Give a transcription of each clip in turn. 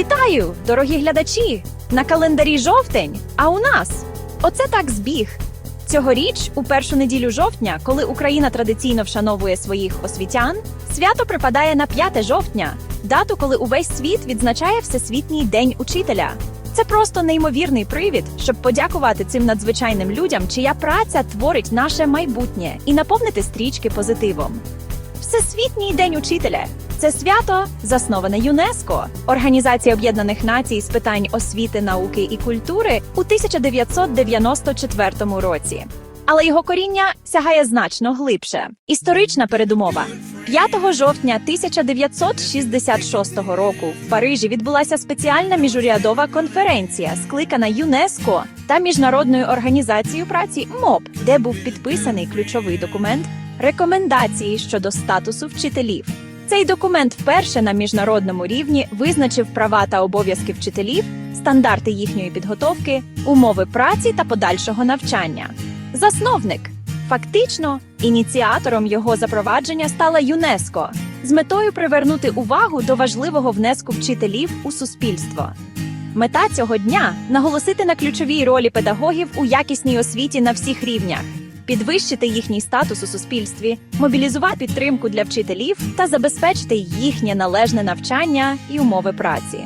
Вітаю, дорогі глядачі! На календарі жовтень, а у нас оце так збіг. Цьогоріч, у першу неділю жовтня, коли Україна традиційно вшановує своїх освітян, свято припадає на 5 жовтня, дату, коли увесь світ відзначає Всесвітній день учителя. Це просто неймовірний привід, щоб подякувати цим надзвичайним людям, чия праця творить наше майбутнє і наповнити стрічки позитивом. Всесвітній день учителя це свято засноване ЮНЕСКО, Організація Об'єднаних Націй з питань освіти, науки і культури у 1994 році. Але його коріння сягає значно глибше. Історична передумова. 5 жовтня 1966 року в Парижі відбулася спеціальна міжурядова конференція, скликана ЮНЕСКО та Міжнародною організацією праці МОП, де був підписаний ключовий документ рекомендації щодо статусу вчителів. Цей документ вперше на міжнародному рівні визначив права та обов'язки вчителів, стандарти їхньої підготовки, умови праці та подальшого навчання. Засновник фактично ініціатором його запровадження стала ЮНЕСКО з метою привернути увагу до важливого внеску вчителів у суспільство. Мета цього дня наголосити на ключовій ролі педагогів у якісній освіті на всіх рівнях, підвищити їхній статус у суспільстві, мобілізувати підтримку для вчителів та забезпечити їхнє належне навчання і умови праці.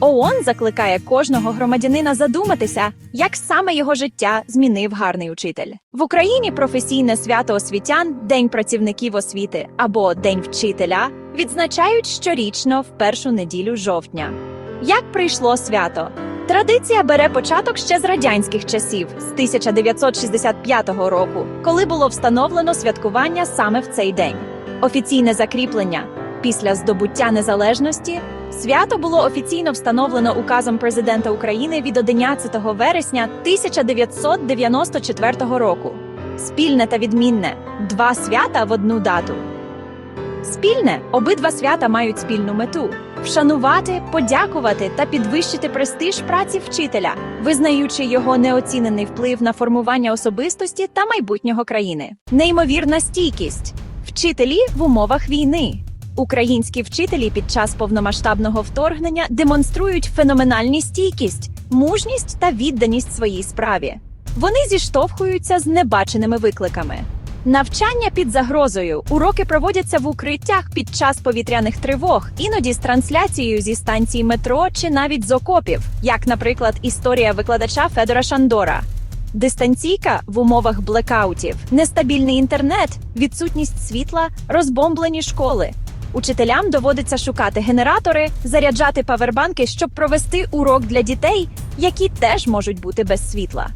ООН закликає кожного громадянина задуматися, як саме його життя змінив гарний учитель. В Україні професійне свято освітян День працівників освіти або День вчителя відзначають щорічно в першу неділю жовтня. Як прийшло свято? Традиція бере початок ще з радянських часів, з 1965 року, коли було встановлено святкування саме в цей день. Офіційне закріплення після здобуття незалежності свято було офіційно встановлено указом президента України від 11 вересня 1994 року. Спільне та відмінне два свята в одну дату. Спільне обидва свята мають спільну мету вшанувати, подякувати та підвищити престиж праці вчителя, визнаючи його неоцінений вплив на формування особистості та майбутнього країни. Неймовірна стійкість вчителі в умовах війни. Українські вчителі під час повномасштабного вторгнення демонструють феноменальні стійкість, мужність та відданість своїй справі. Вони зіштовхуються з небаченими викликами. Навчання під загрозою. Уроки проводяться в укриттях під час повітряних тривог, іноді з трансляцією зі станцій метро чи навіть з окопів, як, наприклад, історія викладача Федора Шандора. Дистанційка в умовах блекаутів, нестабільний інтернет, відсутність світла, розбомблені школи. Учителям доводиться шукати генератори, заряджати павербанки, щоб провести урок для дітей, які теж можуть бути без світла.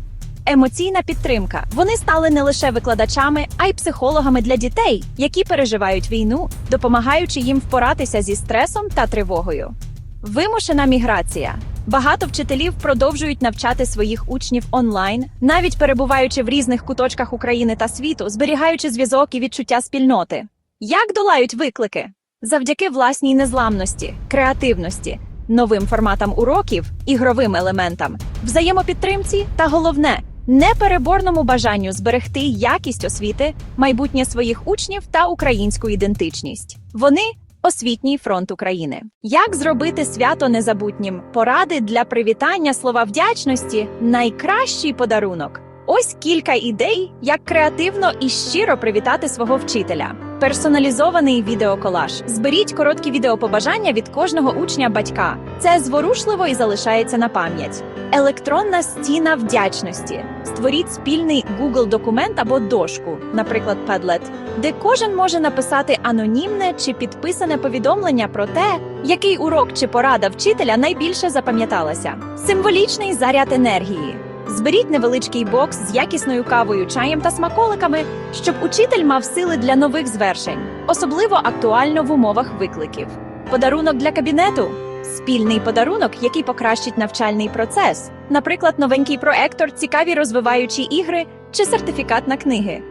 Емоційна підтримка. Вони стали не лише викладачами, а й психологами для дітей, які переживають війну, допомагаючи їм впоратися зі стресом та тривогою. Вимушена міграція. Багато вчителів продовжують навчати своїх учнів онлайн, навіть перебуваючи в різних куточках України та світу, зберігаючи зв'язок і відчуття спільноти. Як долають виклики? Завдяки власній незламності, креативності, новим форматам уроків, ігровим елементам, взаємопідтримці та головне непереборному бажанню зберегти якість освіти, майбутнє своїх учнів та українську ідентичність. Вони освітній фронт України. Як зробити свято незабутнім? Поради для привітання слова вдячності найкращий подарунок. Ось кілька ідей, як креативно і щиро привітати свого вчителя. Персоналізований відеоколаж. Зберіть короткі відеопобажання від кожного учня батька. Це зворушливо і залишається на пам'ять. Електронна стіна вдячності. Створіть спільний Google документ або дошку, наприклад, Padlet, де кожен може написати анонімне чи підписане повідомлення про те, який урок чи порада вчителя найбільше запам'яталася. Символічний заряд енергії. Зберіть невеличкий бокс з якісною кавою, чаєм та смаколиками, щоб учитель мав сили для нових звершень, особливо актуально в умовах викликів. Подарунок для кабінету спільний подарунок, який покращить навчальний процес, наприклад, новенький проектор, цікаві розвиваючі ігри чи сертифікат на книги.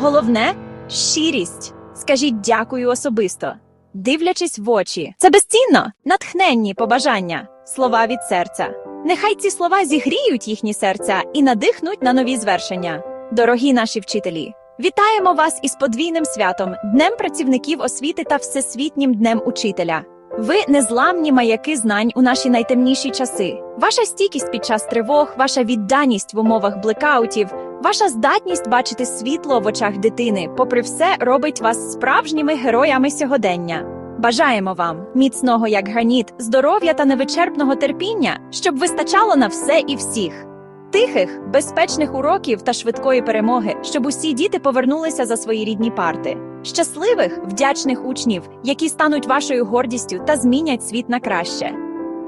Головне щирість. Скажіть дякую особисто, дивлячись в очі. Це безцінно, натхненні побажання, слова від серця. Нехай ці слова зігріють їхні серця і надихнуть на нові звершення. Дорогі наші вчителі, вітаємо вас із подвійним святом, Днем працівників освіти та Всесвітнім днем учителя. Ви незламні маяки знань у наші найтемніші часи. Ваша стійкість під час тривог, ваша відданість в умовах блекаутів, ваша здатність бачити світло в очах дитини, попри все, робить вас справжніми героями сьогодення. Бажаємо вам міцного як граніт, здоров'я та невичерпного терпіння, щоб вистачало на все і всіх. Тихих, безпечних уроків та швидкої перемоги, щоб усі діти повернулися за свої рідні парти. Щасливих, вдячних учнів, які стануть вашою гордістю та змінять світ на краще.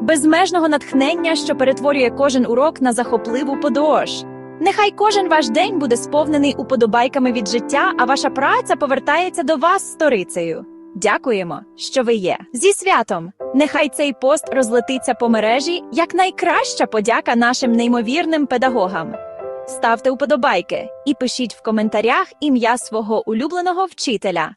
Безмежного натхнення, що перетворює кожен урок на захопливу подорож. Нехай кожен ваш день буде сповнений уподобайками від життя, а ваша праця повертається до вас сторицею. Дякуємо, що ви є. Зі святом! Нехай цей пост розлетиться по мережі як найкраща подяка нашим неймовірним педагогам. Ставте уподобайки і пишіть в коментарях ім'я свого улюбленого вчителя.